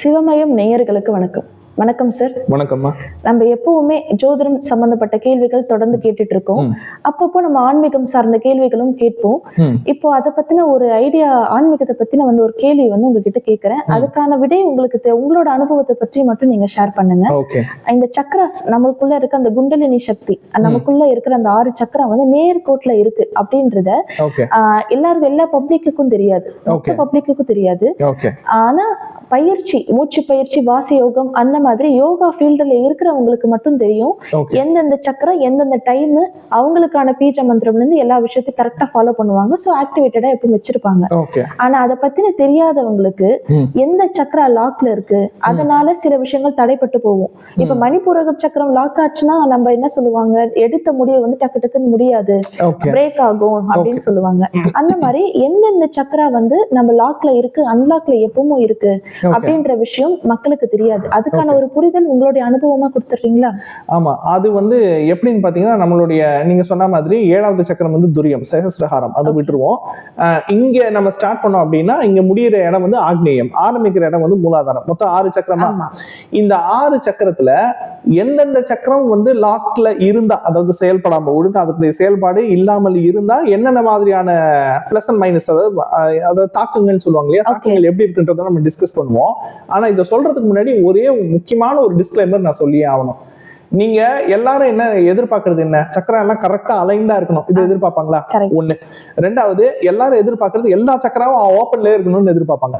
சிவமயம் நேயர்களுக்கு வணக்கம். வணக்கம் சார் வணக்கம்மா. நம்ம எப்பவுமே ஜோதிடம் சம்பந்தப்பட்ட கேள்விகள் தொடர்ந்து கேட்டுட்டு இருக்கோம். அப்பப்போ நம்ம ஆன்மீகம் சார்ந்த கேள்விகளும் கேட்போம். இப்போ அதை பத்தின ஒரு ஐடியா ஆன்மீகத்தை பத்தின வந்து ஒரு கேள்வி வந்து உங்ககிட்ட கேட்கறேன் அதுக்கான விடை உங்களுக்கு உங்களோட அனுபவத்தை பற்றி மட்டும் நீங்க ஷேர் பண்ணுங்க. இந்த சக்கராஸ் நம்மளுக்குள்ள இருக்க அந்த குண்டலினி சக்தி நமக்குள்ள இருக்கிற அந்த ஆறு சக்கரம் வந்து நேர்கோட்ல இருக்கு அப்படின்றத எல்லாருக்கும் எல்லா பப்ளிக்குக்கும் தெரியாது. மொத்த. பப்ளிக்குக்கும் தெரியாது. ஆனா பயிற்சி மூச்சு பயிற்சி வாசி யோகம் அந்த மாதிரி யோகா ஃபீல்டுல இருக்கிறவங்களுக்கு மட்டும் தெரியும். எந்தெந்த சக்கரம் எந்தெந்த டைம் அவங்களுக்கான பீஜ மந்திரம்ல இருந்து எல்லா விஷயத்தையும் கரெக்டா ஃபாலோ பண்ணுவாங்க. ஸோ ஆக்டிவேட்டடா எப்பவும் வச்சிருப்பாங்க. ஓகே ஆனா அதை பத்தின தெரியாதவங்களுக்கு. எந்த சக்கரா லாக்ல இருக்கு அதனால சில விஷயங்கள் தடைப்பட்டு போகும். இப்ப மணிப்பூரக சக்கரம் லாக் ஆச்சுன்னா நம்ம என்ன சொல்லுவாங்க? எடுத்த முடிவு வந்து டக்கு டக்குன்னு முடியாது. பிரேக் ஆகும் அப்படின்னு சொல்லுவாங்க. அந்த மாதிரி எந்தெந்த சக்கரா வந்து நம்ம லாக்ல இருக்கு அன்லாக்ல எப்பவும் இருக்கு அப்படின்ற விஷயம் மக்களுக்கு தெரியாது. அதுக்கான ஒரு புரிதல் உங்களுடைய அனுபவமா கொடுத்துறீங்களா ஆமா அது வந்து எப்படின்னு பாத்தீங்கன்னா நம்மளுடைய நீங்க சொன்ன மாதிரி ஏழாவது சக்கரம் வந்து துரியம் சகசிரஹாரம் அதை விட்டுருவோம். அஹ் இங்க நம்ம ஸ்டார்ட் பண்ணோம் அப்படின்னா இங்க முடியிற இடம் வந்து ஆக்னேயம். ஆரம்பிக்கிற இடம் வந்து மூலாதாரம். மொத்தம் ஆறு சக்கரமா? இந்த ஆறு சக்கரத்துல எந்தெந்த சக்கரம் வந்து லாக்ல இருந்தா அதாவது செயல்படாம ஒழுங்கா அதுக்குடைய செயல்பாடு இல்லாமல் இருந்தா என்னென்ன மாதிரியான பிளஸ் அண்ட் மைனஸ் அதாவது அதாவது தாக்கங்கள்னு சொல்லுவாங்க இல்லையா. தாக்கங்கள் எப்படி இருக்குன்றத நம்ம டிஸ்கஸ் பண்ணுவோம். ஆனா இதை சொல்றதுக்கு முன்னாடி ஒரே முக்கியமான ஒரு டிஸ்க்ளைமர் நான் சொல்லியே ஆகணும். நீங்க எல்லாரும் என்ன எதிர்பார்க்கறது என்ன? சக்கரம் எல்லாம் கரெக்டா அலைண்டா இருக்கணும். இது எதிர்பார்ப்பாங்களா? ஒண்ணு. ரெண்டாவது எல்லாரும் எதிர்பார்க்கறது எல்லா சக்கரமும் ஓப்பன்ல இருக்கணும்னு எதிர்பார்ப்பாங்க.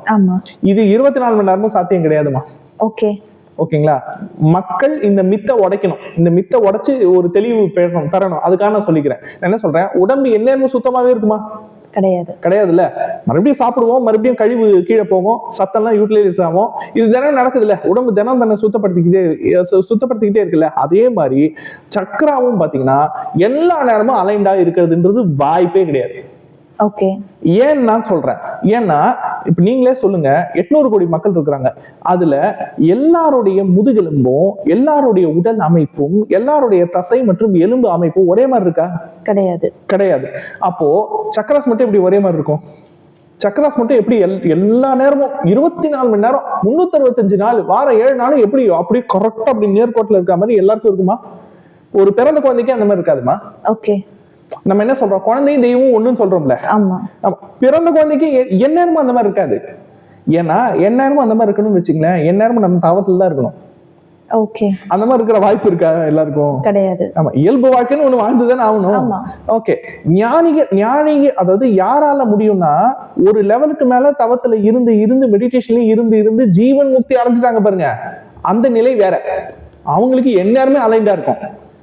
இது இருபத்தி நாலு மணி நேரமும் சாத்தியம் கிடையாதுமா ஓகே ஓகேங்களா? மக்கள் இந்த மித்தை உடைக்கணும். இந்த மித்தை உடைச்சு ஒரு தெளிவு பெறணும் பெறணும். அதுக்காக நான் சொல்லிக்கிறேன். நான் என்ன சொல்றேன்? உடம்பு எந்நேரமும் சுத்தமாவே இருக்குமா? கிடையாது. கிடையாதுல்ல. மறுபடியும் சாப்பிடுவோம் மறுபடியும் கழிவு கீழே போகும் சத்தம்லாம் யூட்டிலைஸ் ஆகும். இது தினம் நடக்குதுல்ல. உடம்பு தினம் தன்னை சுத்தப்படுத்திக்கிட்டே சுத்தப்படுத்திக்கிட்டே இருக்குல்ல. அதே மாதிரி சக்கராவும் பாத்தீங்கன்னா எல்லா நேரமும் அலைண்டா இருக்கிறதுன்றது வாய்ப்பே கிடையாது. ஓகே ஏன் நான் சொல்றேன். ஏன்னா இப்ப நீங்களே சொல்லுங்க எட்நூறு கோடி மக்கள் இருக்கிறாங்க. அதுல எல்லாருடைய முதுகெலும்பும் எல்லாருடைய உடல் அமைப்பும் எல்லாருடைய தசை மற்றும் எலும்பு அமைப்பும் ஒரே மாதிரி இருக்கா? கிடையாது. கிடையாது. அப்போ சக்கராஸ் மட்டும் எப்படி ஒரே மாதிரி இருக்கும்? சக்கராஸ் மட்டும் எப்படி எல் எல்லா நேரமும் இருபத்தி நாலு மணி நேரம் முன்னூத்தி அறுபத்தஞ்சு நாள் வாரம் ஏழு நாளும் எப்படி அப்படியே கரெக்டா அப்படி நேர்கோட்டில் இருக்க மாதிரி எல்லாருக்கும் இருக்குமா? ஒரு பிறந்த குழந்தைக்கு அந்த மாதிரி இருக்காதுமா? ஓகே நம்ம என்ன சொல்றோம்? குழந்தையும் தெய்வமும் ஒண்ணுன்னு சொல்றோம்ல. பிறந்த குழந்தைக்கு எந்நேரமும் அந்த மாதிரி இருக்காது. ஏன்னா எந்நேரமும் அந்த மாதிரி இருக்கணும்னு வச்சுங்களேன் எந்நேரமும் நம்ம தவத்துல தான் இருக்கணும். ஓகே. அந்த மாதிரி இருக்கிற வாய்ப்பு இருக்கா எல்லாருக்கும்? கிடையாது. ஆமா இயல்பு வாழ்க்கைன்னு ஒண்ணு வாழ்ந்துதானே ஆகணும். ஆமா. ஓகே. ஞானிக ஞானிக அதாவது யாரால முடியும்னா ஒரு லெவலுக்கு மேல தவத்துல இருந்து இருந்து மெடிடேஷன்லயும் இருந்து இருந்து ஜீவன் முக்தி அடைஞ்சிட்டாங்க பாருங்க. அந்த நிலை வேற. அவங்களுக்கு எந்நேரமே அலைண்டா இருக்கும்.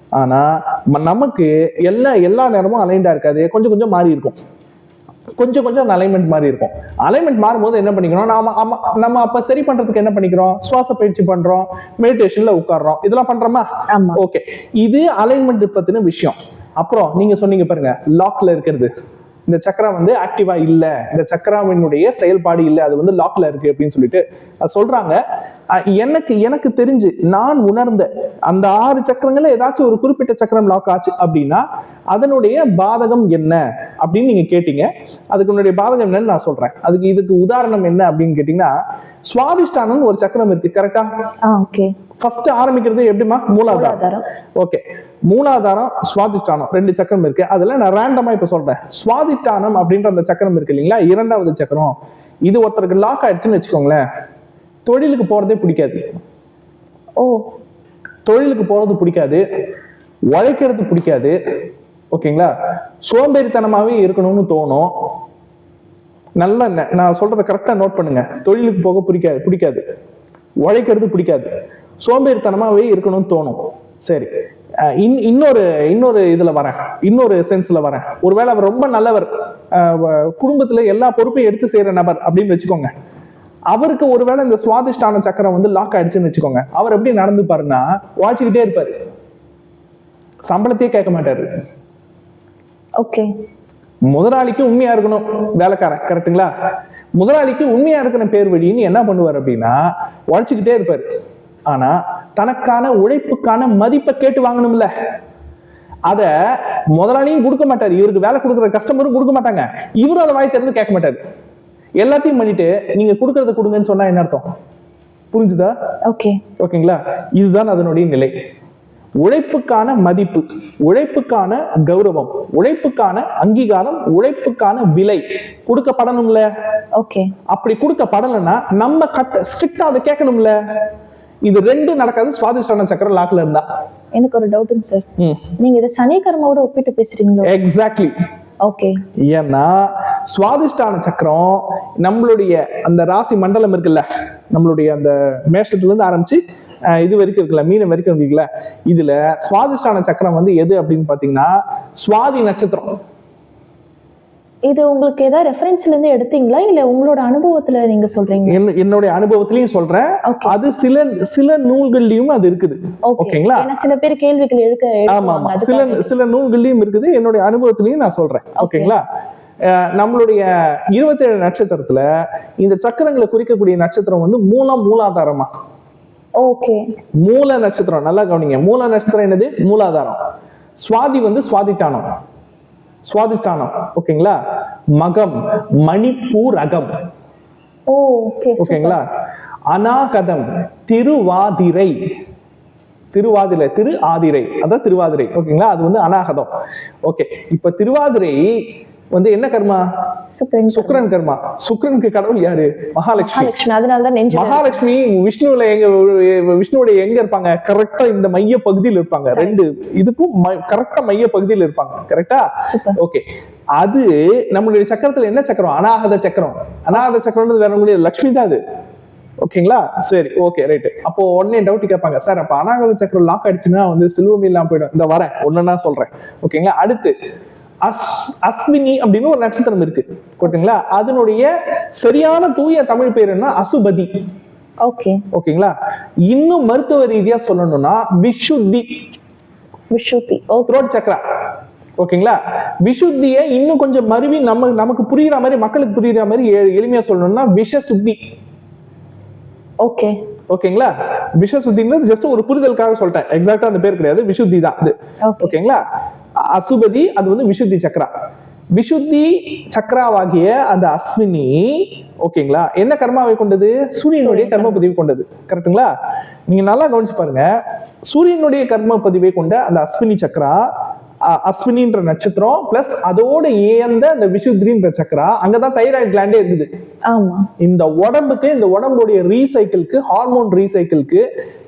ஆனா ம- நமக்கு எல்லா எல்லா நேரமும் அலைண்டா இருக்காது. கொஞ்சம் கொஞ்சம் மாறி இருக்கும். கொஞ்சம் கொஞ்சம் அந்த அலைன்மெண்ட் மாறி இருக்கும். அலைன்மெண்ட் மாறும்போது என்ன பண்ணிக்கிறோம்? நாம நம்ம அப்ப சரி பண்றதுக்கு என்ன பண்ணிக்கிறோம்? சுவாச பயிற்சி பண்றோம். மெடிடேஷன்ல உட்கார்றோம். இதெல்லாம் பண்றோமா? ஓகே இது அலைன்மெண்ட் பத்தின விஷயம். அப்புறம் நீங்க சொன்னீங்க பாருங்க லாக்ல இருக்கிறது. இந்த சக்கரா வந்து ஆக்டிவா இல்ல இந்த சக்கராவினுடைய செயல்பாடு இல்ல அது வந்து லாக்ல இருக்கு அப்படின்னு சொல்லிட்டு சொல்றாங்க. எனக்கு எனக்கு தெரிஞ்சு நான் உணர்ந்த அந்த ஆறு சக்கரங்கள்ல ஏதாச்சும் ஒரு குறிப்பிட்ட சக்கரம் லாக் ஆச்சு அப்படின்னா அதனுடைய பாதகம் என்ன அப்படின்னு நீங்க கேட்டீங்க. அதுக்கு உன்னுடைய பாதகம் என்னன்னு நான் சொல்றேன். அதுக்கு இதுக்கு உதாரணம் என்ன அப்படின்னு கேட்டீங்கன்னா சுவாதிஷ்டானம் ஒரு சக்கரம் இருக்கு கரெக்டா ஃபர்ஸ்ட் ஆரம்பிக்கிறது எப்படிமா மூலாதாரம். ஓகே மூலாதாரம் சுவாதிஷ்டானம் ரெண்டு சக்கரம் இருக்கு. அதுல நான் ரேண்டமா இப்ப சொல்றேன். சுவாதிஷ்டானம் அப்படின்ற அந்த சக்கரம் இருக்கு இல்லைங்களா? இரண்டாவது சக்கரம். இது ஒருத்தருக்கு லாக் ஆயிடுச்சுன்னு வச்சுக்கோங்களேன். தொழிலுக்கு போறதே பிடிக்காது. ஓ. தொழிலுக்கு போறது பிடிக்காது. உழைக்கிறது பிடிக்காது. ஓகேங்களா? சோம்பேறித்தனமாவே இருக்கணும்னு தோணும். நல்லா நான் சொல்றத கரெக்டா நோட் பண்ணுங்க. தொழிலுக்கு போக பிடிக்காது பிடிக்காது. உழைக்கிறது பிடிக்காது. சோம்பேறித்தனமாவே இருக்கணும்னு தோணும். சரி. இன்- இன்னொரு இன்னொரு இதுல வரேன். இன்னொரு சென்ஸ்ல வரேன். ஒருவேளை அவர் ரொம்ப நல்லவர். குடும்பத்துல எல்லா பொறுப்பையும் எடுத்து செய்யற நபர் அப்படின்னு வச்சுக்கோங்க. அவருக்கு ஒருவேளை இந்த சுவாதிஷ்டான சக்கரம் வந்து லாக் ஆயிடுச்சுன்னு வச்சுக்கோங்க. அவர் எப்படி நடந்து பாருன்னா வாச்சிக்கிட்டே இருப்பாரு. சம்பளத்தையே கேட்க மாட்டாரு. ஓகே முதலாளிக்கு உண்மையா இருக்கணும் வேலைக்காரன் கரெக்ட்டுங்களா முதலாளிக்கு உண்மையா இருக்கிற பேர் வழின்னு என்ன பண்ணுவார் அப்படின்னா உழைச்சிக்கிட்டே இருப்பாரு. ஆனா தனக்கான உழைப்புக்கான மதிப்பை கேட்டு வாங்கணும்ல. அத முதலாளியும் கொடுக்க மாட்டாரு. இவருக்கு வேலை கொடுக்குற கஸ்டமரும் கொடுக்க மாட்டாங்க. இவரும் அதை வாய் திறந்து கேட்க மாட்டாரு. எல்லாத்தையும் பண்ணிட்டு நீங்க கொடுக்கறத கொடுங்கன்னு சொன்னா என்ன அர்த்தம்? புரிஞ்சுதா? ஓகே ஓகேங்களா? இதுதான் அதனுடைய நிலை. உழைப்புக்கான மதிப்பு உழைப்புக்கான கௌரவம் உழைப்புக்கான அங்கீகாரம் உழைப்புக்கான விலை கொடுக்கப்படணும்ல. ஓகே அப்படி கொடுக்கப்படலைன்னா நம்ம கட்ட ஸ்ட்ரிக்டா அதை கேட்கணும்ல. இது ரெண்டும் நடக்காது. சுவாதிஷ்டான சக்கரம் லாக்ல இருந்தா. எனக்கு ஒரு டவுட்டுங்க சார் நீங்க இதை சனி கர்மாவோட ஒப்பிட்டு பேசுறீங்களோ? எக்ஸாக்ட்லி ஓகே ஏன்னா சுவாதிஷ்டான சக்கரம் நம்மளுடைய அந்த ராசி மண்டலம் இருக்குல்ல நம்மளுடைய அந்த மேஷத்துல இருந்து ஆரம்பிச்சு இது வரைக்கும் இருக்குல்ல மீனம் வரைக்கும் இருக்குல்ல இதுல சுவாதிஷ்டான சக்கரம் வந்து எது அப்படின்னு பாத்தீங்கன்னா சுவாதி நட்சத்திரம். இது உங்களுக்கு ஏதாவது ரெஃபரன்ஸ்ல இருந்து எடுத்தீங்களா? இல்ல உங்களோட அனுபவத்துல நீங்க சொல்றீங்க என்ன- என்னுடைய அனுபவத்திலையும் சொல்றேன். ஓகே அது சில சில நூல்கள்லயும் அது இருக்குது. ஓகே ஓகேங்களா? சில பேர் கேள்விகள் எடுக்க ஆமா ஆமா. எடுப்பாங்க சில சில நூல்கள்லயும் இருக்குது. என்னுடைய அனுபவத்திலையும் நான் சொல்றேன். ஓகேங்களா? நம்மளுடைய இருபத்தேழு நட்சத்திரத்துல இந்த சக்கரங்களை குறிக்கக்கூடிய நட்சத்திரம் வந்து மூலம் மூலாதாரமா? ஓகே மூல நட்சத்திரம். நல்லா கவனிங்க. மூல நட்சத்திரம் என்னது? மூலாதாரம். சுவாதி வந்து சுவாதிட்டானம். சுவாதிஷ்டானம் ஓகேங்களா? மகம் மணிப்பூரகம். ஓ ஓகே ஓகேங்களா? அநாகதம் திருவாதிரை. திருவாதிரை திரு ஆதிரை அதான் திருவாதிரை ஓகேங்களா? அது வந்து அநாகதம். ஓகே இப்ப திருவாதிரை வந்து என்ன கர்மா? சுக்ரன் கர்மா. சுக்கிரனுக்கு கடவுள் யாரு? மகாலட்சுமி. மகாலட்சுமி அதனால தான் நெஞ்சு மகாலட்சுமி விஷ்ணுல எங்க விஷ்ணுவோட எங்க இருப்பாங்க? கரெக்டா இந்த மைய பகுதியில் இருப்பாங்க. ரெண்டு இதுக்கும் கரெக்டா மைய பகுதியில் இருப்பாங்க. கரெக்டா ஓகே அது நம்மளுடைய சக்கரத்துல என்ன சக்கரம்? அநாகத சக்கரம். அநாகத சக்கரம்ன்றது வேற முடியாது லக்ஷ்மி தான் அது. ஓகேங்களா சரி ஓகே ரைட்டு அப்போ உடனே டவுட் கேட்பாங்க சார் அப்ப அநாகத சக்கரம் லாக் அடிச்சுன்னா வந்து சிலுவம் இல்லாம போயிடும். இந்த வரேன் ஒண்ணுன்னா சொல்றேன். ஓகேங்களா அடுத்து அஸ் அஸ்வினி அப்படின்னு ஒரு நட்சத்திரம் இருக்கு. ஓகேங்களா? அதனுடைய சரியான தூய தமிழ் பேர் என்ன? அசுபதி. ஓகே ஓகேங்களா? இன்னும் மருத்துவ ரீதியா சொல்லணும்னா விஷுத்தி விஷுத்தி த்ரோட் சக்ரா ஓகேங்களா? விஷுத்தியை இன்னும் கொஞ்சம் மருவி நம்ம நமக்கு புரியுற மாதிரி மக்களுக்கு புரியுற மாதிரி எளிமையா சொல்லணும்னா விஷசுத்தி. ஓகே ஓகேங்களா? விஷசுத்திங்கிறது ஜஸ்ட் ஒரு புரிதலுக்காக சொல்லிட்டேன். எக்ஸாக்டா அந்த பேர் கிடையாது. விஷுத்தி தான் அது. ஓகே ஓகேங்களா? அசுபதி அது வந்து விஷுத்தி சக்ரா. விஷுத்தி சக்ராவாகிய அந்த அஸ்வினி ஓகேங்களா? என்ன கர்மாவை கொண்டது? சூரியனுடைய கர்ம பதிவு கொண்டது. கரெக்ட்டுங்களா? நீங்க நல்லா கவனிச்சு பாருங்க. சூரியனுடைய கர்ம பதிவை கொண்ட அந்த அஸ்வினி சக்ரா அ- அஸ்வினின்ற நட்சத்திரம் பிளஸ் அதோட ஏந்த அந்த விஷுத்ரின்ற சக்ரா அங்கதான் தைராய்டு கிளாண்டே இருக்குது ஆமா. இந்த உடம்புக்கு இந்த உடம்புடைய ரீசைக்கிள்க்கு ஹார்மோன் ரீசைக்கிள்க்கு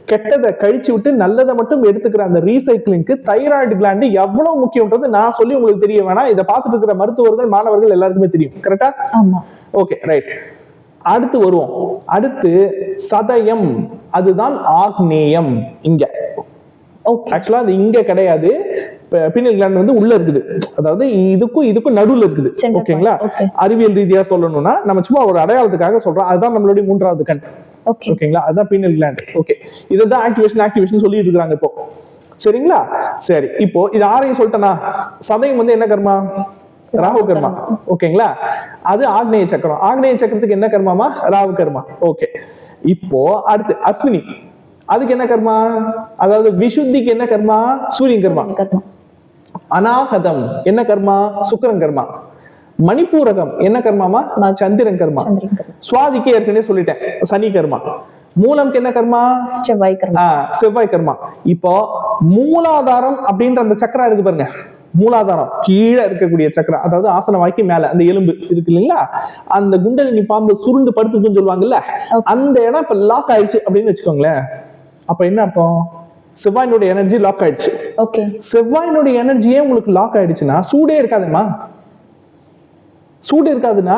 கெட்டதை கழிச்சு விட்டு நல்லதை மட்டும் எடுத்துக்கிற அந்த ரீசைக்கிளிங்க்கு தைராய்டு கிளாண்டு எவ்வளவு முக்கியன்றது நான் சொல்லி உங்களுக்கு தெரிய வேணாம். இதை பார்த்துட்டு இருக்கிற மருத்துவர்கள் மாணவர்கள் எல்லாருக்குமே தெரியும். கரெக்டா ஆமா. ஓகே ரைட் அடுத்து வருவோம். அடுத்து சதயம். அதுதான் ஆக்னேயம். இங்க. ஓகே ஆக்சுவலா அது இங்க கிடையாது. பின்னல் கிளாண்ட் வந்து உள்ள இருக்குது. அதாவது இதுக்கும் இதுக்கும் நடுவுல இருக்குது. ஓகேங்களா. அறிவியல் ரீதியா சொல்லணும்னா நம்ம சும்மா ஒரு அடையாளத்துக்காக சொல்றோம். அதுதான் நம்மளுடைய மூன்றாவது கண். ஓகே ஓகேங்களா? அதுதான் பீனல் கிளாண்ட் ஓகே இதுதான் ஆக்டிவேஷன் ஆக்டிவேஷன் சொல்லிட்டு இருக்காங்க இப்போ. சரிங்களா? சரி. இப்போ இது ஆரையும் சொல்லிட்டேனா? சதயம் வந்து என்ன கர்மா? ராகு கர்மா. ஓகேங்களா? அது ஆக்னேய சக்கரம். ஆக்னேய சக்கரத்துக்கு என்ன கர்மாமா ராகு கர்மா. ஓகே இப்போ அடுத்து அஸ்வினி. அதுக்கு என்ன கர்மா? அதாவது விஷுத்திக்கு என்ன கர்மா. சூரியன் கர்மா. கர்மா அநாகதம். என்ன கர்மா? சுக்கிரன் கர்மா. மணிப்பூரகம். என்ன கர்மாமா கர்மா. சந்திரன் கர்மா. சுவாதிக்கு ஏற்கனவே சொல்லிட்டேன். சனி கர்மா. மூலம்க்கு என்ன கர்மா? செவ்வாய் கர்மா. செவ்வாய் கர்மா. இப்போ மூலாதாரம் அப்படின்ற அந்த சக்கரம் இருக்கு பாருங்க. மூலாதாரம். கீழே இருக்கக்கூடிய சக்கரம். அதாவது ஆசன வாய்க்கு மேல. அந்த எலும்பு இருக்கு இல்லைங்களா? அந்த குண்டலினி பாம்பு சுருண்டு படுத்துக்குன்னு சொல்லுவாங்கல்ல. அந்த இடம் இப்ப லாக் ஆயிடுச்சு அப்படின்னு வச்சுக்கோங்களேன். அப்ப என்ன அர்த்தம்? செவ்வாயினுடைய எனர்ஜி லாக் ஆயிடுச்சு. ஓகே செவ்வாயினுடைய எனர்ஜியே உங்களுக்கு லாக் ஆயிடுச்சுன்னா சூடே இருக்காதுமா? சூடு இருக்காதுன்னா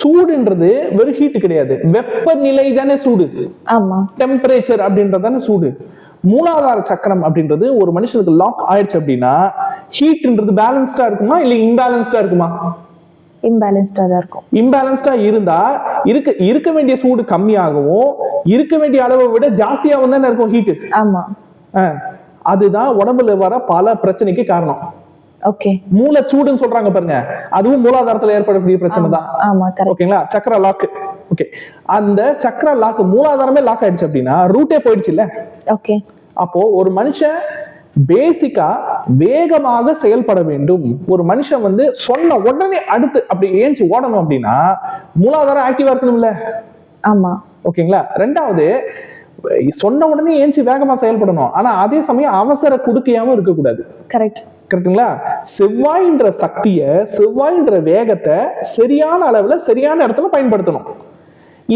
சூடுன்றது வெறும் ஹீட் கிடையாது. வெப்பநிலை தானே சூடு. ஆமா. டெம்பரேச்சர் அப்படின்றது தானே சூடு. மூலாதார சக்கரம் அப்படின்றது ஒரு மனுஷனுக்கு லாக் ஆயிடுச்சு அப்படின்னா ஹீட்ன்றது பேலன்ஸ்டா இருக்குமா இல்ல இம்பேலன்ஸ்டா இருக்குமா? இம்பேலன்ஸ்டா தான் இருக்கும். இம்பேலன்ஸ்டா இருந்தா இருக்க இருக்க வேண்டிய சூடு கம்மியாகவும் இருக்க வேண்டிய அளவை விட ஜாஸ்தியாகவும் தானே இருக்கும் ஹீட்டு ஆமா. அதுதான் உடம்புல வர பல பிரச்சனைக்கு காரணம். ஓகே மூலச்சூடுன்னு சொல்றாங்க பாருங்க. அதுவும் மூலாதாரத்துல ஏற்படக்கூடிய பிரச்சனை தான். ஓகேங்களா சக்கர லாக் ஓகே அந்த சக்கர லாக் மூலாதாரமே லாக் ஆயிடுச்சு அப்படின்னா ரூட்டே போயிடுச்சு இல்ல? ஓகே அப்போ ஒரு மனுஷன் பேசிக்கா வேகமாக செயல்பட வேண்டும். ஒரு மனுஷன் வந்து சொன்ன உடனே அடுத்து அப்படி ஏஞ்சி ஓடணும் அப்படின்னா மூலாதாரம் ஆக்டிவா இருக்கணும்ல? ஆமா. ஓகேங்களா ரெண்டாவது சொன்ன உடனே ஏஞ்சி வேகமா செயல்படணும். ஆனா அதே சமயம் அவசர குடுக்கையாவும் இருக்கக்கூடாது. கரெக்ட் கரெக்ட்டுங்களா? செவ்வாயின்ற சக்தியை செவ்வாயின்ற வேகத்தை சரியான அளவுல சரியான இடத்துல பயன்படுத்தணும்.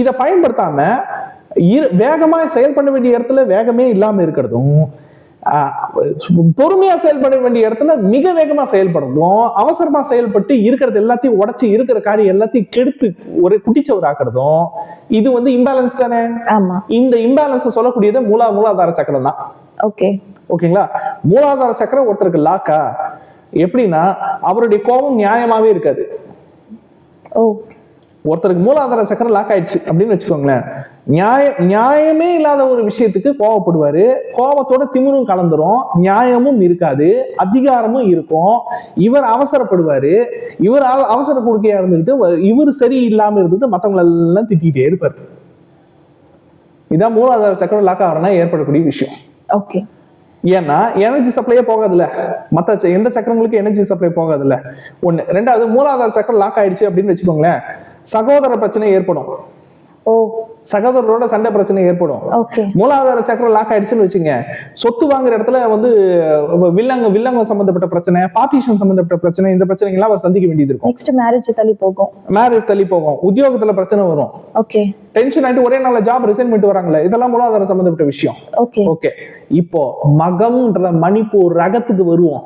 இதை பயன்படுத்தாம இரு வேகமா செயல்பட வேண்டிய இடத்துல வேகமே இல்லாம இருக்கிறதும் பொறுமையா செயல்பட வேண்டிய இடத்துல மிக வேகமா செயல்படுறதும் அவசரமா செயல்பட்டு இருக்கிறது எல்லாத்தையும் உடைச்சு இருக்கிற காரியம் எல்லாத்தையும் கெடுத்து ஒரு குட்டிச்சவர் ஆக்குறதும் இது வந்து இம்பேலன்ஸ் தானே? ஆமா. இந்த இம்பேலன்ஸ் சொல்லக்கூடியது மூலா மூலாதார சக்கரம் தான். ஓகே. ஓகேங்களா? மூலாதார சக்கரம் ஒருத்தருக்கு லாக்கா எப்படின்னா அவருடைய கோபம் நியாயமாவே இருக்காது. ஓ. ஒருத்தருக்கு மூலாதார சக்கரம் லாக் ஆயிடுச்சு அப்படின்னு வச்சுக்கோங்களேன். நியாயம் நியாயமே இல்லாத ஒரு விஷயத்துக்கு கோவப்படுவாரு. கோபத்தோட திமிரும் கலந்துரும். நியாயமும் இருக்காது. அதிகாரமும் இருக்கும். இவர் அவசரப்படுவாரு. இவர் அவசர கொடுக்கையா இருந்துக்கிட்டு இவர் சரி இல்லாம இருந்துட்டு மத்தவங்களை எல்லாம் திட்டிகிட்டே இருப்பார். இதான் மூலாதார சக்கரம் லாக் ஆகிறனா ஏற்படக்கூடிய விஷயம். ஓகே ஏன்னா எனர்ஜி சப்ளையே போகாதுல்ல. மற்ற ச- எந்த சக்கரங்களுக்கு எனர்ஜி சப்ளை போகாதுல்ல. ஒண்ணு. ரெண்டாவது மூலாதார சக்கரம் லாக் ஆயிடுச்சு அப்படின்னு வச்சுக்கோங்களேன். சகோதர பிரச்சனை ஏற்படும். ஓ. சகோதரரோட சண்டை பிரச்சனை ஏற்படும். மூலாதார சக்கரம் லாக் ஆயிடுச்சுன்னு வச்சுங்க சொத்து வாங்குற இடத்துல வந்து வில்லங்க வில்லங்க சம்பந்தப்பட்ட பிரச்சனை பார்ட்டிஷன் சம்பந்தப்பட்ட பிரச்சனை இந்த பிரச்சனைகள்லாம் அவர் சந்திக்க வேண்டியது இருக்கும். நெக்ஸ்ட் மேரேஜ் தள்ளி போகும். மேரேஜ் தள்ளி போகும். உத்தியோகத்துல பிரச்சனை வரும். ஓகே டென்ஷன் ஆயிட்டு ஒரே நாள்ல ஜாப் ரிசைன் பண்ணிட்டு வராங்களே இதெல்லாம் மூலாதார சம்பந்தப்பட்ட விஷயம். ஓகே ஓகே இப்போ மகம்ன்ற மணிப்பூர் ரகத்துக்கு வருவோம்.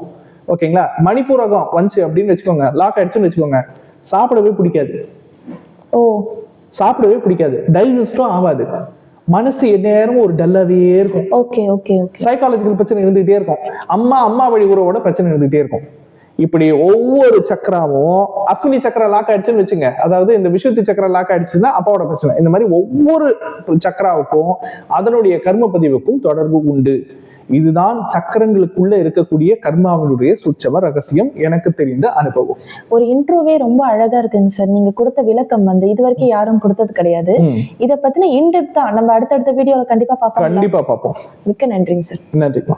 ஓகேங்களா? மணிப்பூர் ரகம் வந்துச்சு அப்படின்னு வச்சுக்கோங்க. லாக் ஆயிடுச்சுன்னு வச்சுக்கோங்க. சாப்பிடவே பிடிக்காது. ஓ. சாப்பிடவே பிடிக்காது. டைஜஸ்டும் ஆகாது. மனசு நேரம் ஒரு டல்லாவே இருக்கும். ஓகே ஓகே ஓகே சைக்காலஜிக்கல் பிரச்சனை இருந்துகிட்டே இருக்கும். அம்மா அம்மா வழி உறவோட பிரச்சனை இருந்துகிட்டே இருக்கும். இப்படி ஒவ்வொரு சக்கராவும் அஸ்வினி சக்கரம் லாக் ஆயிடுச்சுன்னு வச்சுங்க. அதாவது இந்த விசுத்தி சக்கரம் லாக் ஆயிடுச்சுன்னா அப்பாவோட பிரச்சனை. இந்த மாதிரி ஒவ்வொரு சக்கராவுக்கும் அதனுடைய கர்ம பதிவுக்கும் தொடர்பு உண்டு. இதுதான் சக்கரங்களுக்குள்ள இருக்கக்கூடிய கர்மாவினுடைய சுட்சம ரகசியம். எனக்கு தெரிந்த அனுபவம். ஒரு இன்ட்ரோவே ரொம்ப அழகா இருக்குங்க சார். நீங்க கொடுத்த விளக்கம் வந்து இது வரைக்கும் யாரும் கொடுத்தது கிடையாது. இத பத்தின இன்டெப்தா நம்ம அடுத்தடுத்த வீடியோல கண்டிப்பா பார்ப்போம் கண்டிப்பா பார்ப்போம். மிக்க நன்றிங்க சார். நன்றிப்பா